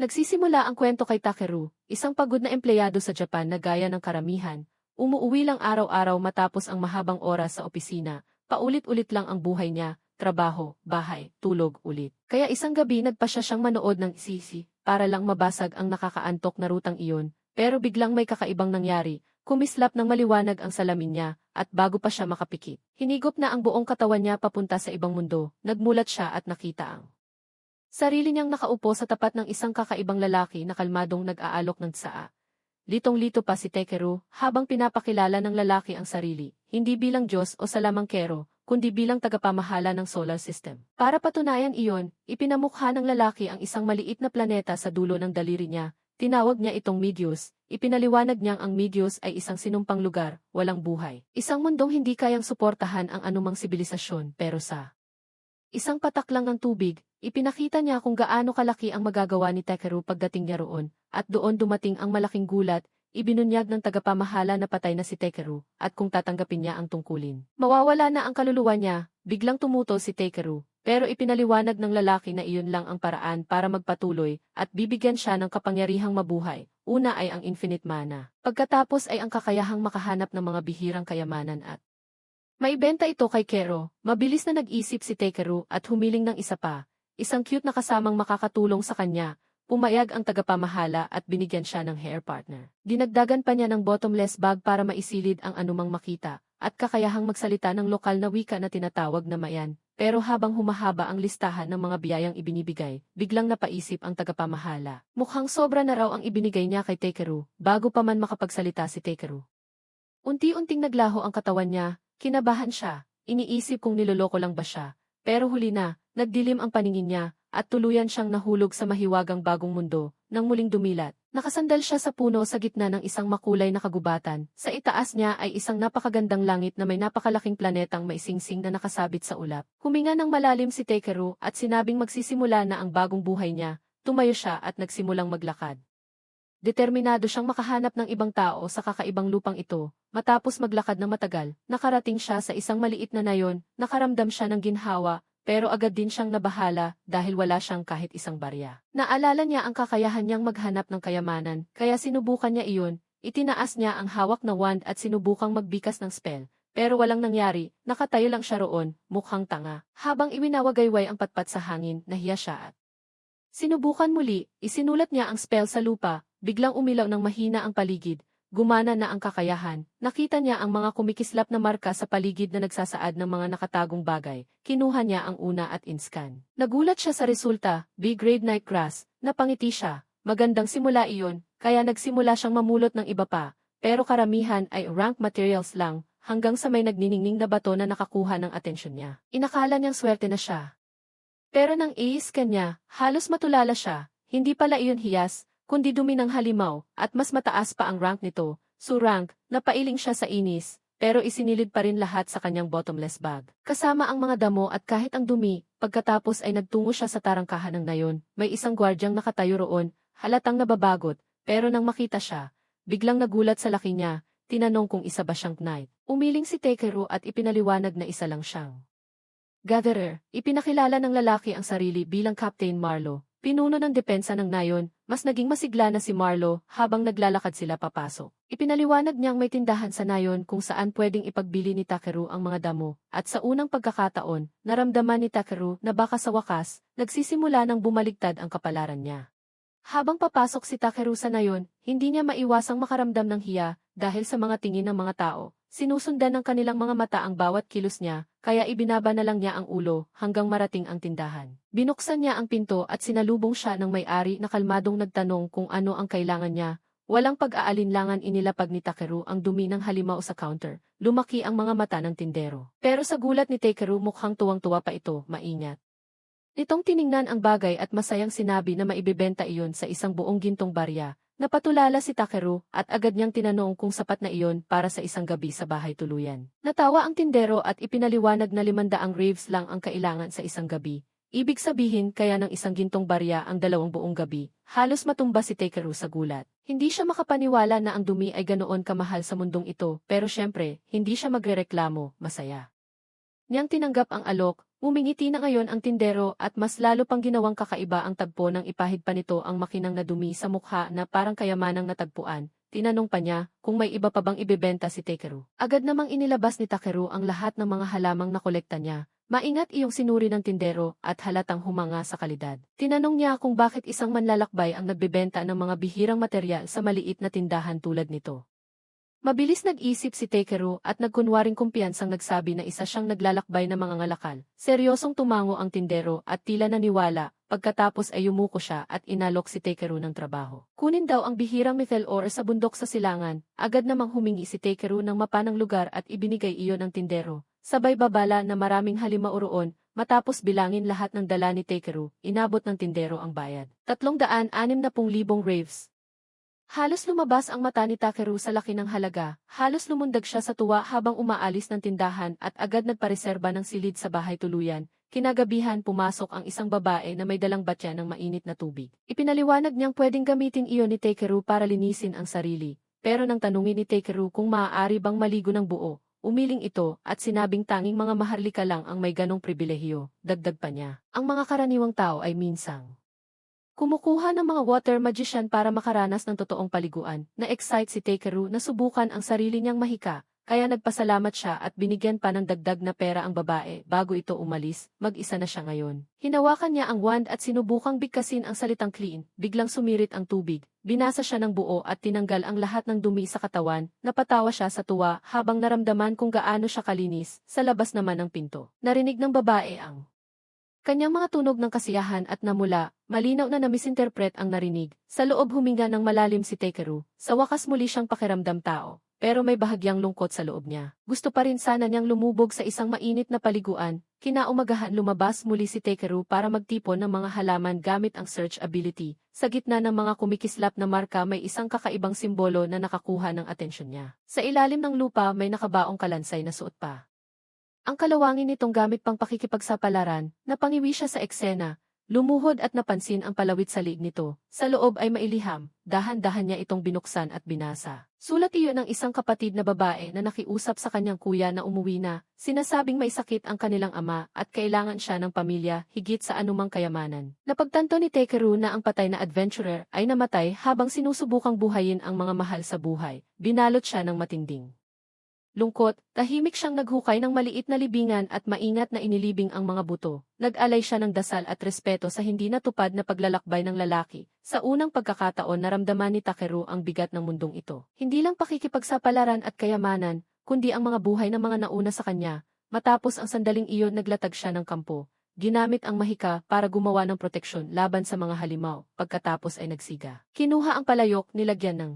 Nagsisimula ang kwento kay Takeru, isang pagod na empleyado sa Japan na gaya ng karamihan, umuuwi lang araw-araw matapos ang mahabang oras sa opisina, paulit-ulit lang ang buhay niya, trabaho, bahay, tulog ulit. Kaya isang gabi nagpa siya siyang manood ng sisi, para lang mabasag ang nakakaantok na rutang iyon, pero biglang may kakaibang nangyari, kumislap ng maliwanag ang salamin niya, at bago pa siya makapikit, hinigop na ang buong katawan niya papunta sa ibang mundo, nagmulat siya at nakita ang Sarili niyang nakaupo sa tapat ng isang kakaibang lalaki na kalmadong nag-aalok ng tsaa. Litong-lito pa si Tekeru habang pinapakilala ng lalaki ang sarili, hindi bilang Diyos o salamangkero, kundi bilang tagapamahala ng solar system. Para patunayan iyon, ipinamukha ng lalaki ang isang maliit na planeta sa dulo ng daliri niya, tinawag niya itong Medius, ipinaliwanag niyang ang Medius ay isang sinumpang lugar, walang buhay. Isang mundong hindi kayang suportahan ang anumang sibilisasyon pero sa Isang patak lang ng tubig, ipinakita niya kung gaano kalaki ang magagawa ni Tekeru pagdating niya roon, at doon dumating ang malaking gulat, ibinunyag ng tagapamahala na patay na si Tekeru, at kung tatanggapin niya ang tungkulin. Mawawala na ang kaluluwa niya, biglang tumutol si Tekeru, pero ipinaliwanag ng lalaki na iyon lang ang paraan para magpatuloy, at bibigyan siya ng kapangyarihang mabuhay. Una ay ang infinite mana. Pagkatapos ay ang kakayahang makahanap ng mga bihirang kayamanan at Maibenta ito kay Kero, mabilis na nag-isip si Tekeru at humiling ng isa pa, isang cute na kasamang makakatulong sa kanya, pumayag ang tagapamahala at binigyan siya ng hair partner. Dinagdagan pa niya ng bottomless bag para maisilid ang anumang makita, at kakayahang magsalita ng lokal na wika na tinatawag na mayan, pero habang humahaba ang listahan ng mga biyayang ibinibigay, biglang napaisip ang tagapamahala. Mukhang sobra na raw ang ibinigay niya kay Tekeru, bago pa man makapagsalita si Tekeru. Unti-unting naglaho ang katawan niya, Kinabahan siya, iniisip kung niloloko lang ba siya, pero huli na, nagdilim ang paningin niya, at tuluyan siyang nahulog sa mahiwagang bagong mundo, nang muling dumilat. Nakasandal siya sa puno sa gitna ng isang makulay na kagubatan, sa itaas niya ay isang napakagandang langit na may napakalaking planetang maisingsing na nakasabit sa ulap. Huminga ng malalim si Tekeru at sinabing magsisimula na ang bagong buhay niya, tumayo siya at nagsimulang maglakad. Determinado siyang makahanap ng ibang tao sa kakaibang lupang ito. Matapos maglakad ng matagal, nakarating siya sa isang maliit na nayon, nakaramdam siya ng ginhawa, pero agad din siyang nabahala dahil wala siyang kahit isang barya. Naalala niya ang kakayahan niyang maghanap ng kayamanan, kaya sinubukan niya iyon, itinaas niya ang hawak na wand at sinubukang magbikas ng spell. Pero walang nangyari, nakatayo lang siya roon, mukhang tanga. Habang iwinawagayway ang patpat sa hangin, nahiya siya at Sinubukan muli, isinulat niya ang spell sa lupa, Biglang umilaw ng mahina ang paligid, gumana na ang kakayahan, nakita niya ang mga kumikislap na marka sa paligid na nagsasaad ng mga nakatagong bagay, kinuha niya ang una at inscan. Nagulat siya sa resulta, B-grade nightgrass, napangiti siya, magandang simula iyon, kaya nagsimula siyang mamulot ng iba pa, pero karamihan ay rank materials lang, hanggang sa may nagniningning na bato na nakakuha ng atensyon niya. Inakala niyang swerte na siya. Pero nang i-scan niya, halos matulala siya, hindi pala iyon hiyas, kundi dumi ng halimaw, at mas mataas pa ang rank nito, so rank, napailing siya sa inis, pero isinilid pa rin lahat sa kanyang bottomless bag. Kasama ang mga damo at kahit ang dumi, pagkatapos ay nagtungo siya sa tarangkahan ng nayon, may isang gwardyang nakatayo roon, halatang nababagot, pero nang makita siya, biglang nagulat sa laki niya, tinanong kung isa ba siyang knight. Umiling si Tekeru at ipinaliwanag na isa lang siyang. Gatherer, ipinakilala ng lalaki ang sarili bilang Captain Marlo, Pinuno ng depensa ng nayon, mas naging masigla na si Marlo habang naglalakad sila papasok. Ipinaliwanag niyang may tindahan sa nayon kung saan pwedeng ipagbili ni Takeru ang mga damo, at sa unang pagkakataon, naramdaman ni Takeru na baka sa wakas, nagsisimula ng bumaligtad ang kapalaran niya. Habang papasok si Takeru sa nayon, hindi niya maiwasang makaramdam ng hiya dahil sa mga tingin ng mga tao, Sinusundan ng kanilang mga mata ang bawat kilos niya, kaya ibinaba na lang niya ang ulo hanggang marating ang tindahan. Binuksan niya ang pinto at sinalubong siya ng may-ari na kalmadong nagtanong kung ano ang kailangan niya. Walang pag-aalinlangan inilapag ni Takeru ang dumi ng halimaw sa counter. Lumaki ang mga mata ng tindero. Pero sa gulat ni Takeru mukhang tuwang-tuwa pa ito, maingat. Nitong tiningnan ang bagay at masayang sinabi na maibibenta iyon sa isang buong gintong barya, Napatulala si Takeru at agad niyang tinanong kung sapat na iyon para sa isang gabi sa bahay tuluyan. Natawa ang tindero at ipinaliwanag na limandaang raves lang ang kailangan sa isang gabi. Ibig sabihin kaya ng isang gintong barya ang dalawang buong gabi, halos matumba si Takeru sa gulat. Hindi siya makapaniwala na ang dumi ay ganoon kamahal sa mundong ito, pero syempre, hindi siya magrereklamo, masaya. Niyang tinanggap ang alok, Umingiti na ngayon ang tindero at mas lalo pang ginawang kakaiba ang tagpo ng ipahid pa nito ang makinang nadumi sa mukha na parang kayamanang natagpuan. Tinanong pa niya kung may iba pa bang ibebenta si Takeru. Agad namang inilabas ni Takeru ang lahat ng mga halamang nakolekta niya. Maingat iyong sinuri ng tindero at halatang humanga sa kalidad. Tinanong niya kung bakit isang manlalakbay ang nagbebenta ng mga bihirang material sa maliit na tindahan tulad nito. Mabilis nag-isip si Takeru at nagkunwaring kumpiyansang nagsabi na isa siyang naglalakbay na mga ngalakal. Seryosong tumango ang tindero at tila naniwala, pagkatapos ay yumuko siya at inalok si Takeru ng trabaho. Kunin daw ang bihirang methyl ore sa bundok sa silangan, agad namang humingi si Takeru ng mapanang lugar at ibinigay iyon ng tindero. Sabay babala na maraming halimaw roon, matapos bilangin lahat ng dala ni Takeru, inabot ng tindero ang bayad. Tatlong daan anim na pung libong raves, Halos lumabas ang mata ni Takeru sa laki ng halaga, halos lumundag siya sa tuwa habang umaalis ng tindahan at agad nagpareserba ng silid sa bahay tuluyan. Kinagabihan pumasok ang isang babae na may dalang batya ng mainit na tubig. Ipinaliwanag niyang pwedeng gamitin iyon ni Takeru para linisin ang sarili, pero nang tanungin ni Takeru kung maaari bang maligo ng buo, umiling ito at sinabing tanging mga maharlika lang ang may ganong pribilehiyo, dagdag pa niya. Ang mga karaniwang tao ay minsang Kumukuha ng mga water magician para makaranas ng totoong paliguan, na-excite si Takeru na subukan ang sarili niyang mahika, kaya nagpasalamat siya at binigyan pa ng dagdag na pera ang babae bago ito umalis, mag-isa na siya ngayon. Hinawakan niya ang wand at sinubukang bigkasin ang salitang clean, biglang sumirit ang tubig, binasa siya ng buo at tinanggal ang lahat ng dumi sa katawan, napatawa siya sa tuwa habang naramdaman kung gaano siya kalinis, sa labas naman ng pinto. Narinig ng babae ang Kanyang mga tunog ng kasiyahan at namula, malinaw na namisinterpret ang narinig. Sa loob huminga ng malalim si Takeru, sa wakas muli siyang pakiramdam tao, pero may bahagyang lungkot sa loob niya. Gusto pa rin sana niyang lumubog sa isang mainit na paliguan, kinaumagahan lumabas muli si Takeru para magtipon ng mga halaman gamit ang search ability. Sa gitna ng mga kumikislap na marka may isang kakaibang simbolo na nakakuha ng atensyon niya. Sa ilalim ng lupa may nakabaong kalansay na suot pa. Ang kalawangin nitong gamit pang pakikipagsapalaran, napangiwi siya sa eksena, lumuhod at napansin ang palawit sa liig nito. Sa loob ay mailiham, dahan-dahan niya itong binuksan at binasa. Sulat iyon ng isang kapatid na babae na nakiusap sa kanyang kuya na umuwi na, sinasabing may sakit ang kanilang ama at kailangan siya ng pamilya higit sa anumang kayamanan. Napagtanto ni Takeru na ang patay na adventurer ay namatay habang sinusubukang buhayin ang mga mahal sa buhay. Binalot siya ng matinding lungkot, tahimik siyang naghukay ng maliit na libingan at maingat na inilibing ang mga buto. Nag-alay siya ng dasal at respeto sa hindi natupad na paglalakbay ng lalaki. Sa unang pagkakataon naramdaman ni Takeru ang bigat ng mundong ito. Hindi lang pakikipagsapalaran at kayamanan, kundi ang mga buhay ng mga nauna sa kanya. Matapos ang sandaling iyon naglatag siya ng kampo. Ginamit ang mahika para gumawa ng proteksyon laban sa mga halimaw, pagkatapos ay nagsiga. Kinuha ang palayok, nilagyan ng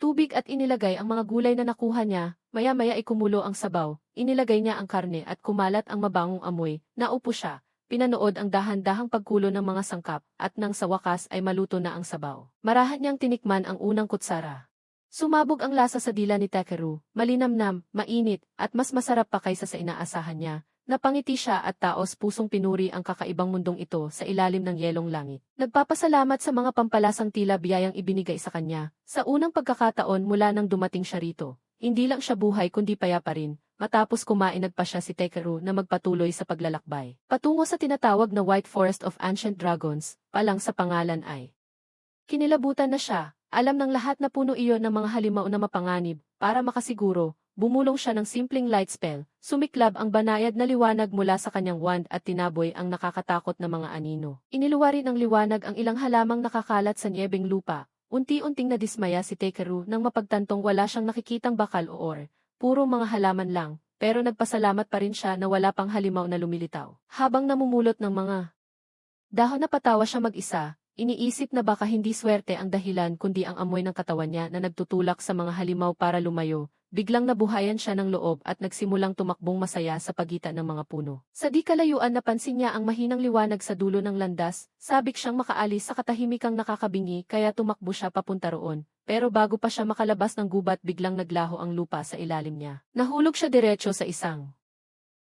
tubig at inilagay ang mga gulay na nakuha niya, maya-maya ay kumulo ang sabaw, inilagay niya ang karne at kumalat ang mabangong amoy, naupo siya, pinanood ang dahan-dahang pagkulo ng mga sangkap, at nang sa wakas ay maluto na ang sabaw. Marahan niyang tinikman ang unang kutsara. Sumabog ang lasa sa dila ni Takeru, malinamnam, mainit, at mas masarap pa kaysa sa inaasahan niya, Napangiti siya at taos pusong pinuri ang kakaibang mundong ito sa ilalim ng yelong langit. Nagpapasalamat sa mga pampalasang tila biyayang ibinigay sa kanya. Sa unang pagkakataon mula nang dumating siya rito, hindi lang siya buhay kundi payapa rin, matapos kumain nagpa siya si Tekeru na magpatuloy sa paglalakbay. Patungo sa tinatawag na White Forest of Ancient Dragons, palang sa pangalan ay. Kinilabutan na siya, alam ng lahat na puno iyon ng mga halimaw na mapanganib, para makasiguro, bumulong siya ng simpleng light spell, sumiklab ang banayad na liwanag mula sa kanyang wand at tinaboy ang nakakatakot na mga anino. Iniluwa rin ng liwanag ang ilang halamang nakakalat sa niebeng lupa. Unti-unting nadismaya si Tekeru nang mapagtantong wala siyang nakikitang bakal o or, puro mga halaman lang, pero nagpasalamat pa rin siya na wala pang halimaw na lumilitaw. Habang namumulot ng mga dahon na patawa siya mag-isa, Iniisip na baka hindi swerte ang dahilan kundi ang amoy ng katawan niya na nagtutulak sa mga halimaw para lumayo, Biglang nabuhayan siya ng loob at nagsimulang tumakbong masaya sa pagitan ng mga puno. Sa di kalayuan napansin niya ang mahinang liwanag sa dulo ng landas, sabik siyang makaalis sa katahimikang nakakabingi kaya tumakbo siya papunta roon. Pero bago pa siya makalabas ng gubat biglang naglaho ang lupa sa ilalim niya. Nahulog siya diretso sa isang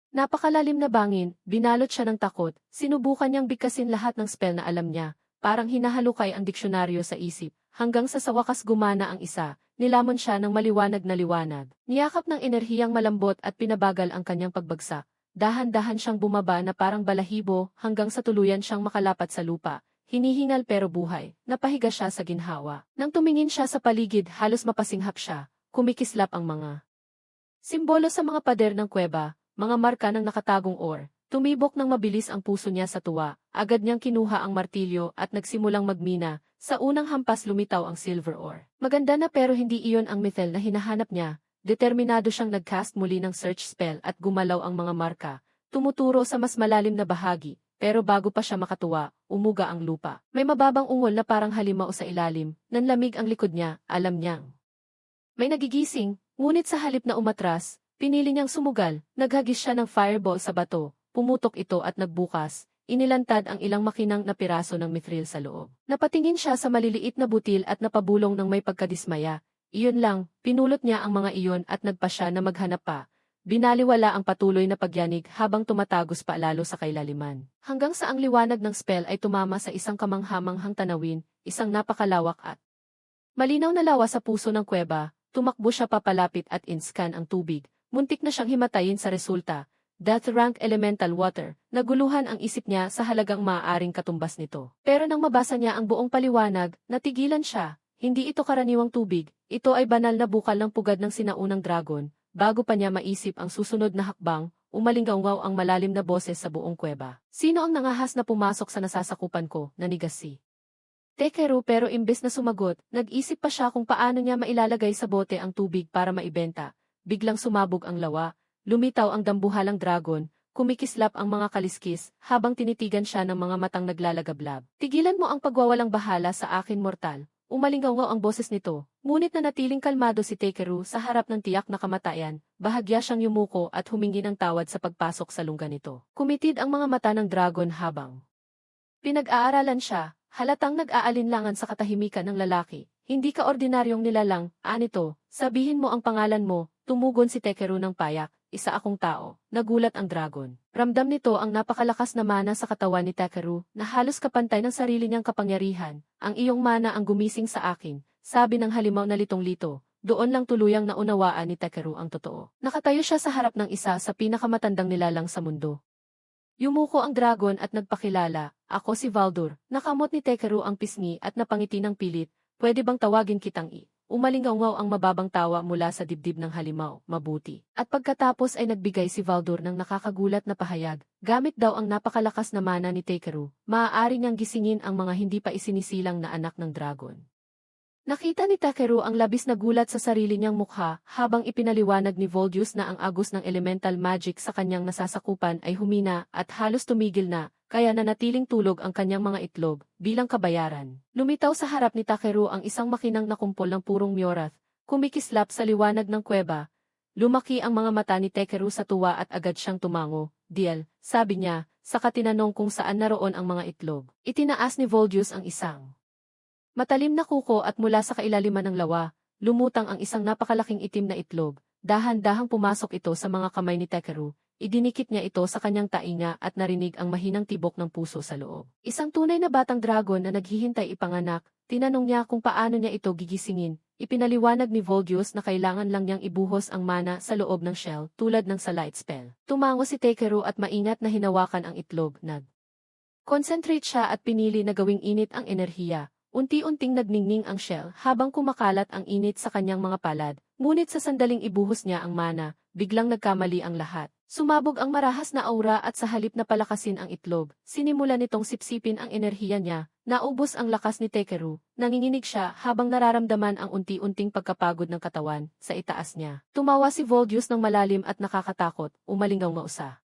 Napakalalim na bangin, binalot siya ng takot, sinubukan niyang bigkasin lahat ng spell na alam niya, parang hinahalukay ang diksyonaryo sa isip, hanggang sa sa wakas gumana ang isa, nilamon siya ng maliwanag na liwanag. Niyakap ng enerhiyang malambot at pinabagal ang kanyang pagbagsak. dahan-dahan siyang bumaba na parang balahibo hanggang sa tuluyan siyang makalapat sa lupa. Hinihingal pero buhay, napahiga siya sa ginhawa. Nang tumingin siya sa paligid halos mapasinghap siya, kumikislap ang mga simbolo sa mga pader ng kuweba, mga marka ng nakatagong or, tumibok ng mabilis ang puso niya sa tuwa, agad niyang kinuha ang martilyo at nagsimulang magmina, sa unang hampas lumitaw ang silver ore. Maganda na pero hindi iyon ang methel na hinahanap niya, determinado siyang nagcast muli ng search spell at gumalaw ang mga marka, tumuturo sa mas malalim na bahagi, pero bago pa siya makatuwa, umuga ang lupa. May mababang ungol na parang halimaw sa ilalim, nanlamig ang likod niya, alam niyang. May nagigising, ngunit sa halip na umatras, pinili niyang sumugal, naghagis siya ng fireball sa bato, pumutok ito at nagbukas, inilantad ang ilang makinang na piraso ng mithril sa loob. Napatingin siya sa maliliit na butil at napabulong ng may pagkadismaya. Iyon lang, pinulot niya ang mga iyon at nagpa siya na maghanap pa. Binaliwala ang patuloy na pagyanig habang tumatagos pa lalo sa kailaliman. Hanggang sa ang liwanag ng spell ay tumama sa isang kamanghamanghang tanawin, isang napakalawak at malinaw na lawa sa puso ng kuweba, tumakbo siya papalapit at inscan ang tubig. Muntik na siyang himatayin sa resulta, Death rank elemental water, naguluhan ang isip niya sa halagang maaaring katumbas nito. Pero nang mabasa niya ang buong paliwanag, natigilan siya. Hindi ito karaniwang tubig, ito ay banal na bukal ng pugad ng sinaunang dragon. Bago pa niya maisip ang susunod na hakbang, umalinggaw ang malalim na boses sa buong kuweba. Sino ang nangahas na pumasok sa nasasakupan ko, nanigas si Tekeru pero imbes na sumagot, nag-isip pa siya kung paano niya mailalagay sa bote ang tubig para maibenta. Biglang sumabog ang lawa, lumitaw ang dambuhalang dragon, kumikislap ang mga kaliskis, habang tinitigan siya ng mga matang naglalagablab. Tigilan mo ang pagwawalang bahala sa akin mortal. Umalingaw ang boses nito, ngunit na natiling kalmado si Tekeru sa harap ng tiyak na kamatayan, bahagya siyang yumuko at humingi ng tawad sa pagpasok sa lungga nito. Kumitid ang mga mata ng dragon habang pinag-aaralan siya, halatang nag-aalinlangan sa katahimikan ng lalaki. Hindi ka ordinaryong nilalang, anito, sabihin mo ang pangalan mo, tumugon si Tekeru ng payak, isa akong tao, nagulat ang dragon. Ramdam nito ang napakalakas na mana sa katawan ni Takeru na halos kapantay ng sarili niyang kapangyarihan. Ang iyong mana ang gumising sa akin, sabi ng halimaw na litong-lito. Doon lang tuluyang naunawaan ni Takeru ang totoo. Nakatayo siya sa harap ng isa sa pinakamatandang nilalang sa mundo. Yumuko ang dragon at nagpakilala, ako si Valdur, nakamot ni Tekeru ang pisngi at napangiti ng pilit, pwede bang tawagin kitang i? Umalingaw ang mababang tawa mula sa dibdib ng halimaw, mabuti. At pagkatapos ay nagbigay si Valdur ng nakakagulat na pahayag, gamit daw ang napakalakas na mana ni Tekeru, maaari niyang gisingin ang mga hindi pa isinisilang na anak ng dragon. Nakita ni Takeru ang labis na gulat sa sarili niyang mukha habang ipinaliwanag ni Voldius na ang agos ng elemental magic sa kanyang nasasakupan ay humina at halos tumigil na, kaya nanatiling tulog ang kanyang mga itlog, bilang kabayaran. Lumitaw sa harap ni Takeru ang isang makinang nakumpol ng purong Myorath, kumikislap sa liwanag ng kuweba. Lumaki ang mga mata ni Takeru sa tuwa at agad siyang tumango. Diel, sabi niya, sa katinanong kung saan naroon ang mga itlog. Itinaas ni Voldius ang isang Matalim na kuko at mula sa kailaliman ng lawa, lumutang ang isang napakalaking itim na itlog. Dahan-dahang pumasok ito sa mga kamay ni Tekeru, idinikit niya ito sa kanyang tainga at narinig ang mahinang tibok ng puso sa loob. Isang tunay na batang dragon na naghihintay ipanganak, tinanong niya kung paano niya ito gigisingin. Ipinaliwanag ni Voldius na kailangan lang niyang ibuhos ang mana sa loob ng shell tulad ng sa light spell. Tumango si Tekeru at maingat na hinawakan ang itlog, nag. Concentrate siya at pinili na gawing init ang enerhiya, Unti-unting nagningning ang shell habang kumakalat ang init sa kanyang mga palad, ngunit sa sandaling ibuhos niya ang mana, biglang nagkamali ang lahat. Sumabog ang marahas na aura at sa halip na palakasin ang itlog, sinimula nitong sipsipin ang enerhiya niya, naubos ang lakas ni Tekeru, nanginginig siya habang nararamdaman ang unti-unting pagkapagod ng katawan sa itaas niya. Tumawa si Voldius ng malalim at nakakatakot, umalingaw mausa.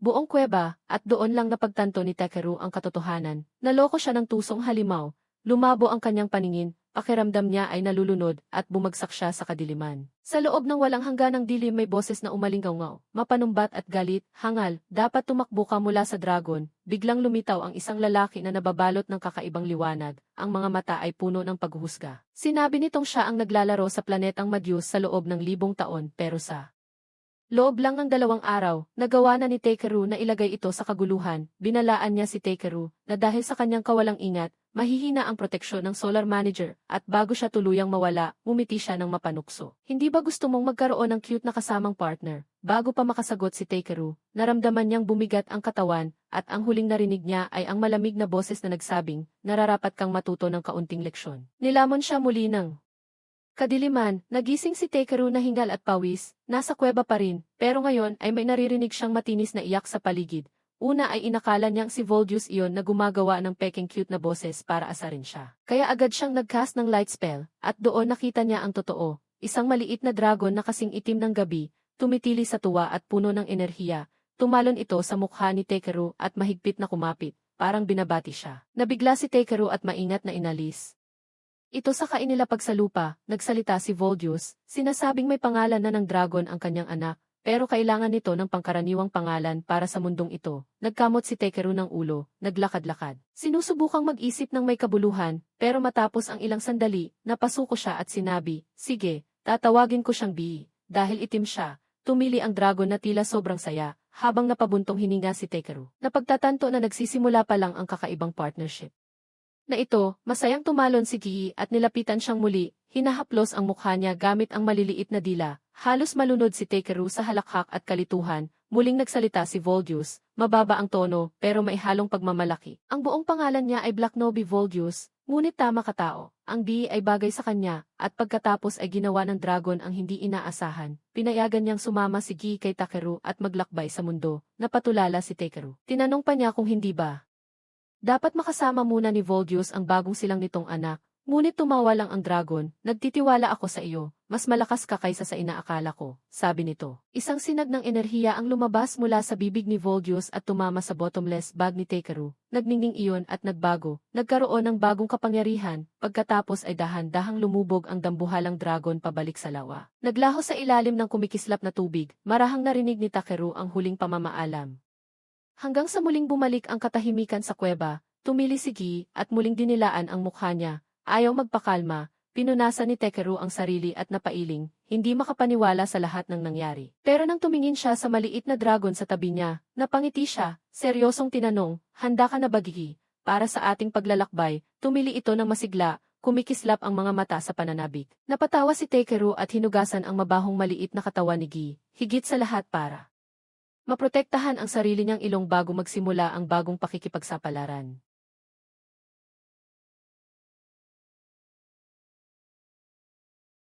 Buong kuweba, at doon lang napagtanto ni Tekeru ang katotohanan, naloko siya ng tusong halimaw, Lumabo ang kanyang paningin, pakiramdam niya ay nalulunod at bumagsak siya sa kadiliman. Sa loob ng walang hangganang dilim may boses na umalingaw mapanumbat at galit, hangal, dapat tumakbo ka mula sa dragon, biglang lumitaw ang isang lalaki na nababalot ng kakaibang liwanag, ang mga mata ay puno ng paghuhusga. Sinabi nitong siya ang naglalaro sa planetang Madyus sa loob ng libong taon pero sa Loob lang ng dalawang araw, nagawa na ni Takeru na ilagay ito sa kaguluhan, binalaan niya si Takeru, na dahil sa kanyang kawalang ingat, mahihina ang proteksyon ng Solar Manager at bago siya tuluyang mawala, umiti siya ng mapanukso. Hindi ba gusto mong magkaroon ng cute na kasamang partner? Bago pa makasagot si Takeru, naramdaman niyang bumigat ang katawan at ang huling narinig niya ay ang malamig na boses na nagsabing, nararapat kang matuto ng kaunting leksyon. Nilamon siya muli ng Kadiliman, nagising si Takeru na hingal at pawis, nasa kuweba pa rin, pero ngayon ay may naririnig siyang matinis na iyak sa paligid. Una ay inakala niyang si Voldius iyon na gumagawa ng peking cute na boses para asarin siya. Kaya agad siyang nagcast ng light spell, at doon nakita niya ang totoo, isang maliit na dragon na kasing itim ng gabi, tumitili sa tuwa at puno ng enerhiya. Tumalon ito sa mukha ni Takeru at mahigpit na kumapit, parang binabati siya. Nabigla si Takeru at maingat na inalis. Ito sa kainila pagsalupa, nagsalita si Voldius, sinasabing may pangalan na ng dragon ang kanyang anak, pero kailangan nito ng pangkaraniwang pangalan para sa mundong ito. Nagkamot si Takeru ng ulo, naglakad-lakad. Sinusubukang mag-isip ng may kabuluhan, pero matapos ang ilang sandali, napasuko siya at sinabi, Sige, tatawagin ko siyang Bi. Dahil itim siya, tumili ang dragon na tila sobrang saya, habang napabuntong hininga si Takeru. Napagtatanto na nagsisimula pa lang ang kakaibang partnership na ito, masayang tumalon si Gii at nilapitan siyang muli, hinahaplos ang mukha niya gamit ang maliliit na dila. Halos malunod si Takeru sa halakhak at kalituhan, muling nagsalita si Voldius, mababa ang tono pero may halong pagmamalaki. Ang buong pangalan niya ay Black Nobi Voldius, ngunit tama katao. Ang Bi ay bagay sa kanya, at pagkatapos ay ginawa ng dragon ang hindi inaasahan. Pinayagan niyang sumama si Gi kay Takeru at maglakbay sa mundo, napatulala si Takeru. Tinanong pa niya kung hindi ba, dapat makasama muna ni Voldius ang bagong silang nitong anak, ngunit tumawa lang ang dragon, nagtitiwala ako sa iyo, mas malakas ka kaysa sa inaakala ko, sabi nito. Isang sinag ng enerhiya ang lumabas mula sa bibig ni Voldius at tumama sa bottomless bag ni Takeru, nagningning iyon at nagbago, nagkaroon ng bagong kapangyarihan, pagkatapos ay dahan-dahang lumubog ang dambuhalang dragon pabalik sa lawa. Naglaho sa ilalim ng kumikislap na tubig, marahang narinig ni Takeru ang huling pamamaalam. Hanggang sa muling bumalik ang katahimikan sa kuweba, tumili si Gi at muling dinilaan ang mukha niya. Ayaw magpakalma, pinunasan ni Tekeru ang sarili at napailing, hindi makapaniwala sa lahat ng nangyari. Pero nang tumingin siya sa maliit na dragon sa tabi niya, napangiti siya, seryosong tinanong, handa ka na ba Gi? Para sa ating paglalakbay, tumili ito ng masigla, kumikislap ang mga mata sa pananabik. Napatawa si Tekeru at hinugasan ang mabahong maliit na katawan ni Gi, higit sa lahat para Maprotektahan ang sarili niyang ilong bago magsimula ang bagong pakikipagsapalaran.